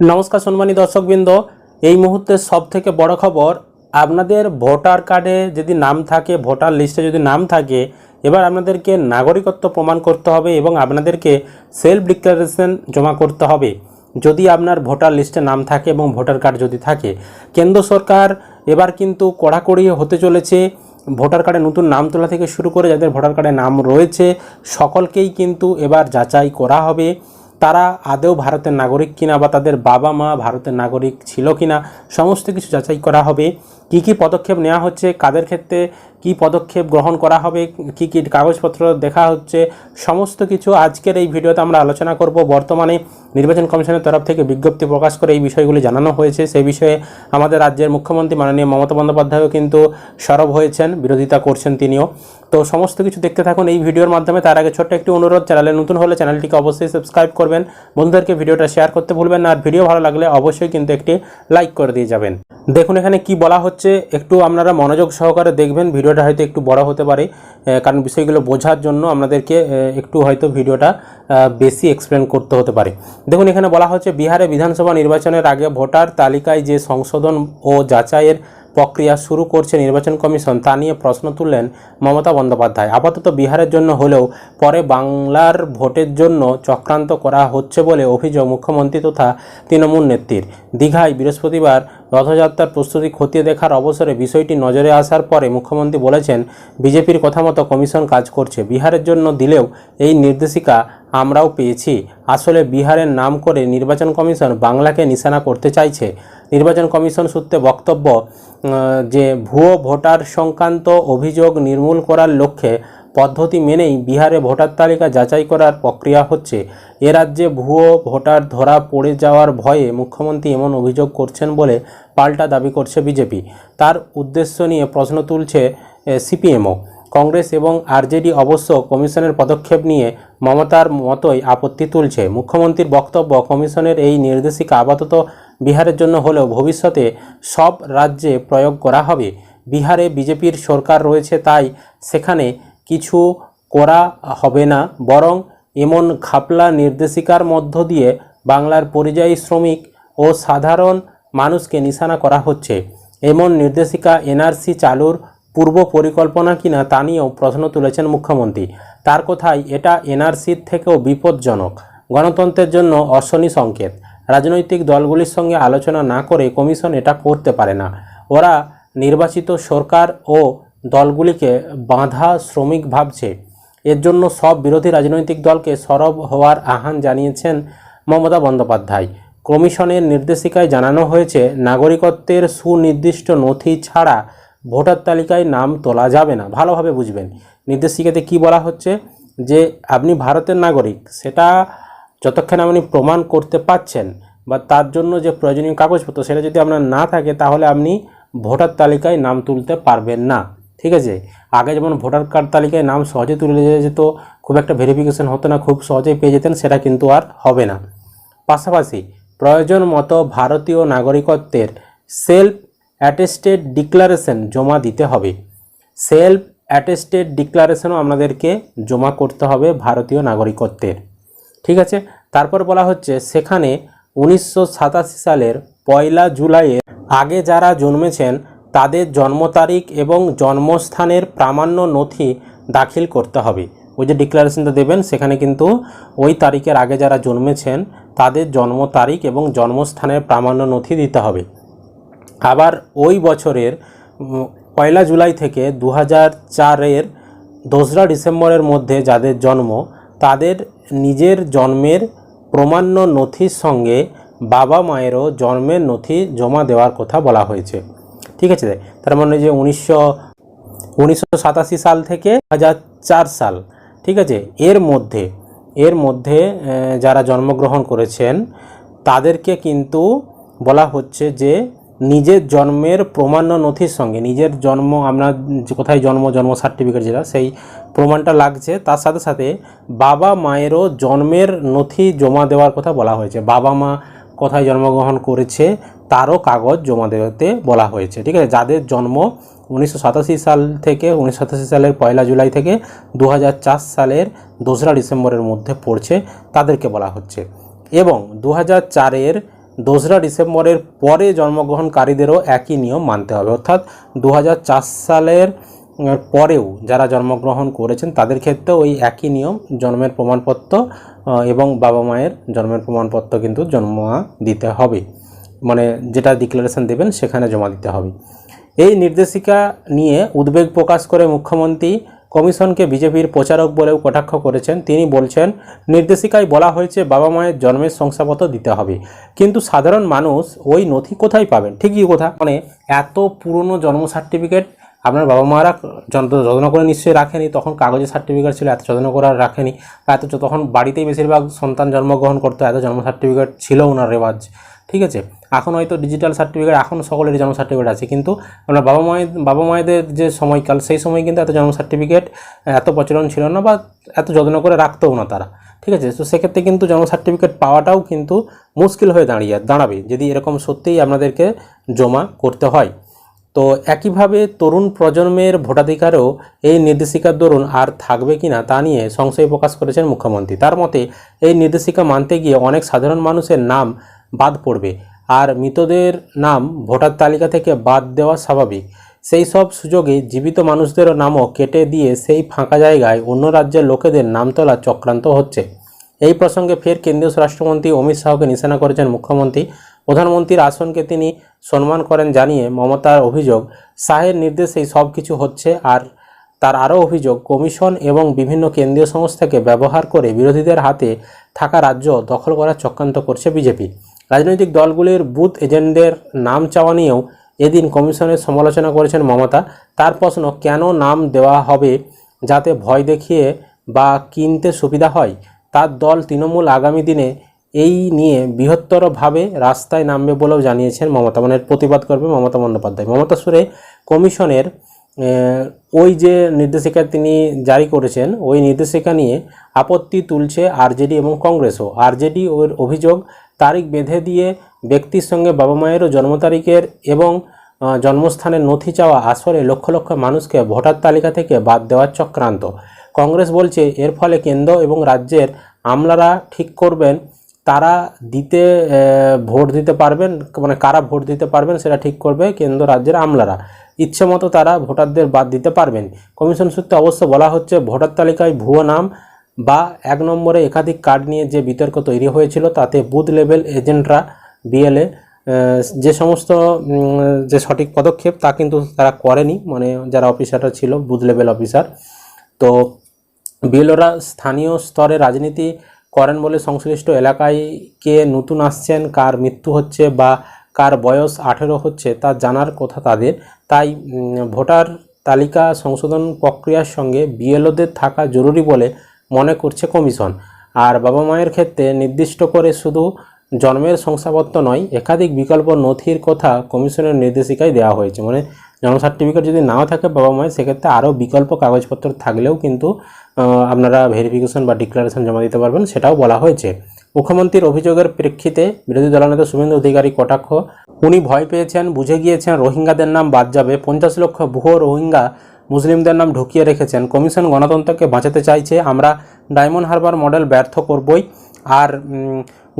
নমস্কার সম্মানী দর্শকবৃন্দ, এই মুহূর্তে সব থেকে বড় খবর, আপনাদের ভোটার কার্ডে যদি নাম থাকে, ভোটার লিস্টে যদি নাম থাকে, এবার আপনাদেরকে নাগরিকত্ব প্রমাণ করতে হবে এবং আপনাদেরকে সেলফ ডিক্লারেশন জমা করতে হবে। যদি আপনার ভোটার লিস্টে নাম থাকে এবং ভোটার কার্ড যদি থাকে, কেন্দ্র সরকার এবার কিন্তু কড়াকড়ি হতে চলেছে। ভোটার কার্ডে নতুন নাম তোলা থেকে শুরু করে যাদের ভোটার কার্ডে নাম রয়েছে, সকলকেই কিন্তু এবার যাচাই করা হবে। তারা আদেও ভারতের নাগরিক কিনা বা তাদের বাবা মা ভারতের নাগরিক ছিল কিনা, সমস্ত কিছু যাচাই করা হবে। কি কি পদক্ষেপ নেওয়া হচ্ছে, কাদের ক্ষেত্রে কি পদক্ষেপ গ্রহণ করা হবে, কি কি কাগজপত্র দেখা হচ্ছে, সমস্ত কিছু আজকের এই ভিডিওতে আমরা আলোচনা করব। বর্তমানে নির্বাচন কমিশনের তরফ থেকে বিজ্ঞপ্তি প্রকাশ করে এই বিষয়গুলি জানানো হয়েছে। সেই বিষয়ে আমাদের রাজ্যের মুখ্যমন্ত্রী মাননীয় মমতা বন্দ্যোপাধ্যায়ও কিন্তু সরব হয়েছেন, বিরোধিতা করছেন তিনিও। তো সমস্ত কিছু দেখতে থাকুন এই ভিডিওর মাধ্যমে। তার আগে ছোট্ট একটি অনুরোধ, চ্যানেলে নতুন হলে চ্যানেলটিকে অবশ্যই সাবস্ক্রাইব করবেন। বন্ধুদেরকে ভিডিওটা শেয়ার করতে ভুলবেন না। আর ভিডিও ভালো লাগলে অবশ্যই কিন্তু একটি লাইক করে দিয়ে যাবেন। দেখুন এখানে কি বলা হচ্ছে, একটু আপনারা মনোযোগ সহকারে দেখবেন। ভিডিওটা হয়তো একটু বড় হতে পারে কারণ বিষয়গুলো বোঝার জন্য আপনাদেরকে একটু হয়তো ভিডিওটা বেশি এক্সপ্লেন করতে হতে পারে। দেখুন, এখানে বলা হচ্ছে বিহারে বিধানসভা নির্বাচনের আগে ভোটার তালিকায় যে সংশোধন ও যাচাইয়ের প্রক্রিয়া শুরু করছে নির্বাচন কমিশন, তা নিয়ে প্রশ্ন তুললেন মমতা বন্দ্যোপাধ্যায়। আপাতত বিহারের জন্য হলেও পরে বাংলার ভোটের জন্য চক্রান্ত করা হচ্ছে বলে অভিযোগ মুখ্যমন্ত্রী তথা তৃণমূল নেত্রীর। দীঘায় বৃহস্পতিবার রথযাত্রার প্রস্তুতি খতিয়ে দেখার অবসরে বিষয়টি নজরে আসার পরে মুখ্যমন্ত্রী বলেছেন, বিজেপির কথা মতো কমিশন কাজ করছে, বিহারের জন্য দিলেও এই নির্দেশিকা আমরাও পেয়েছি। আসলে বিহারের নাম করে নির্বাচন কমিশন বাংলাকে নিশানা করতে চাইছে। নির্বাচন কমিশন সূত্রে বক্তব্য যে ভুয়ো ভোটার সংক্রান্ত অভিযোগ নির্মূল করার লক্ষ্যে পদ্ধতি মেনেই বিহারে ভোটার তালিকা যাচাই করার প্রক্রিয়া হচ্ছে। এ রাজ্যে ভুয়ো ভোটার ধরা পড়ে যাওয়ার ভয়ে মুখ্যমন্ত্রী এমন অভিযোগ করছেন বলে পাল্টা দাবি করছে বিজেপি। তার উদ্দেশ্য নিয়ে প্রশ্ন তুলছে সিপিএমও। কংগ্রেস এবং আরজেডি অবশ্য কমিশনের পদক্ষেপ নিয়ে মমতার মতোই আপত্তি তুলছে। মুখ্যমন্ত্রীর বক্তব্য, কমিশনের এই নির্দেশিকা আপাতত বিহারের জন্য হলেও ভবিষ্যতে সব রাজ্যে প্রয়োগ করা হবে। বিহারে বিজেপির সরকার রয়েছে তাই সেখানে কিছু করা হবে না। বরং এমন খাপলা নির্দেশিকার মধ্য দিয়ে বাংলার পরিযায়ী শ্রমিক ও সাধারণ মানুষকে নিশানা করা হচ্ছে। এমন নির্দেশিকা এনআরসি চালুর পূর্ব পরিকল্পনা কিনা তা নিয়েও প্রশ্ন তুলেছেন মুখ্যমন্ত্রী। তার কথায় এটা এনআরসির থেকেও বিপজ্জনক। গণতন্ত্রের জন্য অশনি সংকেত। রাজনৈতিক দলগুলির সঙ্গে আলোচনা না করে কমিশন এটা করতে পারে না। ওরা নির্বাচিত সরকার ও দলগুলিকে বাঁধা শ্রমিক ভাবছে। এর জন্য সব বিরোধী রাজনৈতিক দলকে সরব হওয়ার আহ্বান জানিয়েছেন মমতা বন্দ্যোপাধ্যায়। কমিশনের নির্দেশিকায় জানানো হয়েছে, নাগরিকত্বের সুনির্দিষ্ট নথি ছাড়া ভোটার তালিকায় নাম তোলা যাবে না। ভালোভাবে বুঝবেন। নির্দেশিকাতে কি বলা হচ্ছে? যে আপনি ভারতের নাগরিক, সেটা যতক্ষণ আপনি প্রমাণ করতে পাচ্ছেন বা তার জন্য যে প্রয়োজনীয় কাগজপত্র সেটা যদি আপনার না থাকে, তাহলে আপনি ভোটার তালিকায় নাম তুলতে পারবেন না। ঠিক আছে? আগে যেমন ভোটার কার্ড তালিকায় নাম সহজে তুলে যেত, খুব একটা ভেরিফিকেশন হতো না, খুব সহজেই পেয়ে যেতেন, সেটা কিন্তু আর হবে না। পাশাপাশি প্রয়োজন মতো ভারতীয় নাগরিকত্বের সেলফ অ্যাটেস্টেড ডিক্লারেশন জমা দিতে হবে। সেলফ অ্যাটেস্টেড ডিক্লারেশনও আপনাদেরকে জমা করতে হবে ভারতীয় নাগরিকত্বের। ঠিক আছে? তারপর বলা হচ্ছে, সেখানে উনিশশো সাতাশি সালের পয়লা জুলাইয়ের আগে যারা জন্মেছেন, তাদের জন্ম তারিখ এবং জন্মস্থানের প্রামাণ্য নথি দাখিল করতে হবে। ওই যে ডিক্লারেশনটা দেবেন, সেখানে কিন্তু ওই তারিখের আগে যারা জন্মেছেন, তাদের জন্ম তারিখ এবং জন্মস্থানের প্রামাণ্য নথি দিতে হবে। আবার ওই বছরের পয়লা জুলাই থেকে দু হাজার চারের দোসরা ডিসেম্বরের মধ্যে যাদের জন্ম, তাদের নিজের জন্মের প্রমাণ্য নথির সঙ্গে বাবা মায়েরও জন্মের নথি জমা দেওয়ার কথা বলা হয়েছে। ঠিক আছে? তার মানে যে উনিশশো উনিশশো সাল থেকে হাজার সাল, ঠিক আছে? এর মধ্যে এর মধ্যে যারা জন্মগ্রহণ করেছেন, তাদেরকে কিন্তু বলা হচ্ছে যে নিজের জন্মের প্রমাণ্য নথির সঙ্গে, নিজের জন্ম যে কোথায় জন্ম জন্ম সার্টিফিকেট যেটা, সেই প্রমাণটা লাগছে। তার সাথে সাথে বাবা মায়েরও জন্মের নথি জমা দেওয়ার কথা বলা হয়েছে। বাবা মা কোথায় জন্মগ্রহণ করেছে, তারও কাগজ জমা দেওয়াতে বলা হয়েছে। ঠিক আছে? যাদের জন্ম উনিশশো সাতাশি সাল থেকে, উনিশশো সাতাশি সালের পয়লা জুলাই থেকে দু হাজার চার সালের দোসরা ডিসেম্বরের মধ্যে পড়ছে, তাদেরকে বলা হচ্ছে। এবং দু হাজার চারের দোসরা ডিসেম্বরের পরে জন্মগ্রহণকারীদেরও একই নিয়ম মানতে হবে। অর্থাৎ দু হাজার চার সালের পরেও যারা জন্মগ্রহণ করেছেন, তাদের ক্ষেত্রে ওই একই নিয়ম জন্মের প্রমাণপত্র এবং বাবা মায়ের জন্মের প্রমাণপত্র কিন্তু জন্মা দিতে হবে। মানে যেটা ডিক্লারেশন দেবেন, সেখানে জমা দিতে হবে। এই নির্দেশিকা নিয়ে উদ্বেগ প্রকাশ করে মুখ্যমন্ত্রী কমিশনকে বিজেপির প্রচারক বলেও কটাক্ষ করেছেন। তিনি বলছেন, নির্দেশিকায় বলা হয়েছে বাবা মায়ের জন্মের শংসাপত্র দিতে হবে। কিন্তু সাধারণ মানুষ ওই নথি কোথায় পাবেন? ঠিকই কথা। মানে এত পুরনো জন্ম সার্টিফিকেট আপনার বাবা মারা যত্ন করে নিশ্চয়ই রাখেনি, তখন কাগজের সার্টিফিকেট ছিল, এত যত্ন করে আর রাখেনি। এত তখন বাড়িতেই বেশিরভাগ সন্তান জন্মগ্রহণ করতো, এত জন্ম সার্টিফিকেট ছিল ওনার রেওয়াজ। ঠিক আছে? এখন হয়তো ডিজিটাল সার্টিফিকেট এখন সকলেরই জন্ম সার্টিফিকেট আছে। কিন্তু আমরা বাবা মায়ের, বাবা মায়েদের যে সময়কাল, সেই সময় কিন্তু এত জন্ম সার্টিফিকেট এত প্রচলন ছিল না বা এত যত্ন করে রাখতেও না তারা। ঠিক আছে? তো সেক্ষেত্রে কিন্তু জন্ম সার্টিফিকেট পাওয়াটাও কিন্তু মুশকিল হয়ে দাঁড়িয়ে, দাঁড়াবে যদি এরকম সত্যিই আপনাদেরকে জমা করতে হয়। তো একইভাবে তরুণ প্রজন্মের ভোটাধিকারও এই নির্দেশিকার দরুন আর থাকবে কি না তা নিয়ে সংশয় প্রকাশ করেছেন মুখ্যমন্ত্রী। তার মতে, এই নির্দেশিকা মানতে গিয়ে অনেক সাধারণ মানুষের নাম বাদ পড়বে। আর মৃতদের নাম ভোটার তালিকা থেকে বাদ দেওয়া স্বাভাবিক। সেই সব সুযোগে জীবিত মানুষদেরও নামও কেটে দিয়ে সেই ফাঁকা জায়গায় অন্য রাজ্যের লোকেদের নাম তোলা চক্রান্ত হচ্ছে। এই প্রসঙ্গে ফের কেন্দ্রীয় স্বরাষ্ট্রমন্ত্রী অমিত শাহকে নিশানা করেছেন মুখ্যমন্ত্রী। প্রধানমন্ত্রীর আসনকে তিনি সম্মান করেন জানিয়ে মমতার অভিযোগ, শাহের নির্দেশেই সব কিছু হচ্ছে আর তার আরও অভিযোগ, কমিশন এবং বিভিন্ন কেন্দ্রীয় সংস্থাকে ব্যবহার করে বিরোধীদের হাতে থাকা রাজ্য দখল করার চক্রান্ত করছে বিজেপি। রাজনৈতিক দলগুলির বুথ এজেন্টদের নাম চাওয়া নিয়েও এদিন কমিশনের সমালোচনা করেছেন মমতা। তার প্রশ্ন, কেন নাম দেওয়া হবে যাতে ভয় দেখিয়ে বা কিনতে সুবিধা হয়? তার দল তৃণমূল আগামী দিনে এই নিয়ে বৃহত্তরভাবে রাস্তায় নামবে বলেও জানিয়েছেন মমতা। মানে প্রতিবাদ করবে মমতা বন্দ্যোপাধ্যায়। মমতা সুরে কমিশনের ওই যে নির্দেশিকা তিনি জারি করেছেন, ওই নির্দেশিকা নিয়ে আপত্তি তুলছে আরজেডি এবং কংগ্রেসও। আরজেডি ওর অভিযোগ তারিখ বেঁধে দিয়ে ব্যক্তির সঙ্গে বাবা মায়েরও জন্ম তারিখের এবং জন্মস্থানের নথি চাওয়া আসরে লক্ষ লক্ষ মানুষকে ভোটার তালিকা থেকে বাদ দেওয়ার চক্রান্ত। কংগ্রেস বলছে, এর ফলে কেন্দ্র এবং রাজ্যের আমলারা ঠিক করবেন, তারা দিতে ভোট দিতে পারবেন মানে কারা ভোট দিতে পারবেন সেটা ঠিক করবে কেন্দ্র রাজ্যের আমলারা। ইচ্ছে মতো তারা ভোটারদের বাদ দিতে পারবেন। কমিশন সূত্রে অবশ্য বলা হচ্ছে, ভোটার তালিকায় ভুয়ো নাম বা এক নম্বরে একাধিক কার্ড নিয়ে যে বিতর্ক তৈরি হয়েছিল, তাতে বুথ লেভেল এজেন্টরা বিএলএ যে সমস্ত যে সঠিক পদক্ষেপ তা কিন্তু তারা করেনি মানে যারা অফিসাররা ছিল, বুথ লেভেল অফিসার। তো বিএলওরা স্থানীয় স্তরে রাজনীতি করেন বলে সংশ্লিষ্ট এলাকায় কে নতুন আসছেন, কার মৃত্যু হচ্ছে বা কার বয়স আঠেরো হচ্ছে তা জানার কথা তাদের। তাই ভোটার তালিকা সংশোধন প্রক্রিয়ার সঙ্গে বিএলওদের থাকা জরুরি বলে মনে করছে কমিশন। আর বাবা মায়ের ক্ষেত্রে নির্দিষ্ট করে শুধু জন্মের শংসাপত্র নয়, একাধিক বিকল্প নথির কথা কমিশনের নির্দেশিকায় দেওয়া হয়েছে। মানে জন্ম সার্টিফিকেট যদি নাও থাকে বাবা মায়ের, সেক্ষেত্রে আরও বিকল্প কাগজপত্র থাকলেও কিন্তু আপনারা ভেরিফিকেশন বা ডিক্লারেশন জমা দিতে পারবেন, সেটাও বলা হয়েছে। মুখ্যমন্ত্রীর অভিযোগের প্রেক্ষিতে বিরোধী দলনেতা শুভেন্দু অধিকারী কটাক্ষ, উনি ভয় পেয়েছেন, বুঝে গিয়েছেন, রোহিঙ্গাদের নাম বাদ যাবে। পঞ্চাশ লক্ষ ভুয়ো রোহিঙ্গা মুসলিমদের নাম ঢুকিয়ে রেখেছেন। কমিশন গণতন্ত্রকে বাঁচাতে চাইছে। আমরা ডায়মন্ড হারবার মডেল ব্যর্থ করবই। আর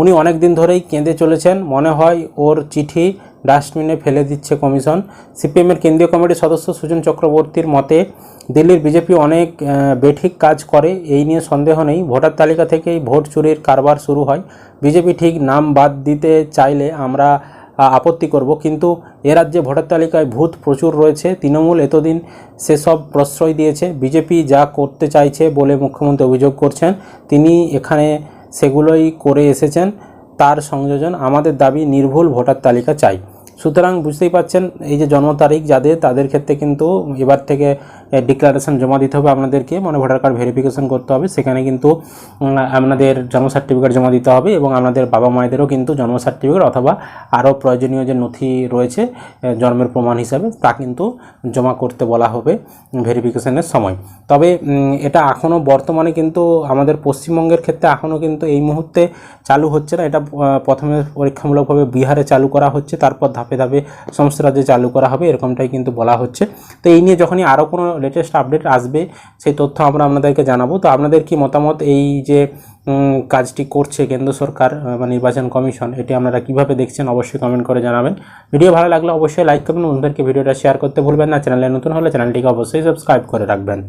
উনি অনেক দিন ধরেই কেঁদে চলেছেন। মনে হয় ওর চিঠি ডাস্টবিনে ফেলে দিচ্ছে কমিশন। সিপিএমের কেন্দ্রীয় কমিটির সদস্য সুজন চক্রবর্তীর মতে, দিল্লির বিজেপি অনেক বেঠিক কাজ করে। এই নিয়ে সন্দেহ নেই। ভোটার তালিকা থেকেই ভোট চুরির কারবার শুরু হয়। বিজেপি ঠিক নাম বাদ দিতে চাইলে আমরা আপত্তি করব। কিন্তু এ রাজ্যে ভোটার তালিকায় ভূত প্রচুর রয়েছে। তৃণমূল এতদিন সেসব প্রশ্রয় দিয়েছে। বিজেপি যা করতে চাইছে বলে মুখ্যমন্ত্রী অভিযোগ করছেন, তিনি এখানে সেগুলোই করে এসেছেন। তার সংযোজন আমাদের দাবি, নির্ভুল ভোটার তালিকা চাই। সুতরাং বুঝতেই পাচ্ছেন এই যে জন্ম তারিখ যাদের, তাদের ক্ষেত্রে কিন্তু এবার থেকে ডিক্লারেশন জমা দিতে হবে আপনাদেরকে। মানে ভোটার কার্ড ভেরিফিকেশন করতে হবে। সেখানে কিন্তু আপনাদের জন্ম সার্টিফিকেট জমা দিতে হবে এবং আপনাদের বাবা মায়েদেরও কিন্তু জন্ম সার্টিফিকেট অথবা আরও প্রয়োজনীয় যে নথি রয়েছে জন্মের প্রমাণ হিসাবে, তা কিন্তু জমা করতে বলা হবে ভেরিফিকেশনের সময়। তবে এটা এখনও বর্তমানে কিন্তু আমাদের পশ্চিমবঙ্গের ক্ষেত্রে এখনও কিন্তু এই মুহূর্তে চালু হচ্ছে না। এটা প্রথমে পরীক্ষামূলকভাবে বিহারে চালু করা হচ্ছে, তারপর ধাপে ধাপে সমস্ত রাজ্যে চালু করা হবে, এরকমটাই কিন্তু বলা হচ্ছে। তো এই নিয়ে যখনই আরও কোনো লেটেস্ট আপডেট আসবে, সেই তথ্য আমরা আপনাদেরকে জানাব। তো আপনাদের কি মতামত এই যে কাজটি করছে কেন্দ্র সরকার বা নির্বাচন কমিশন, এটি আপনারা কীভাবে দেখছেন অবশ্যই কমেন্ট করে জানাবেন। ভিডিও ভালো লাগলে অবশ্যই লাইক করবেন বন্ধুদেরকে ভিডিওটা শেয়ার করতে ভুলবেন না। চ্যানেলে নতুন হলে চ্যানেলটিকে অবশ্যই সাবস্ক্রাইব করে রাখবেন।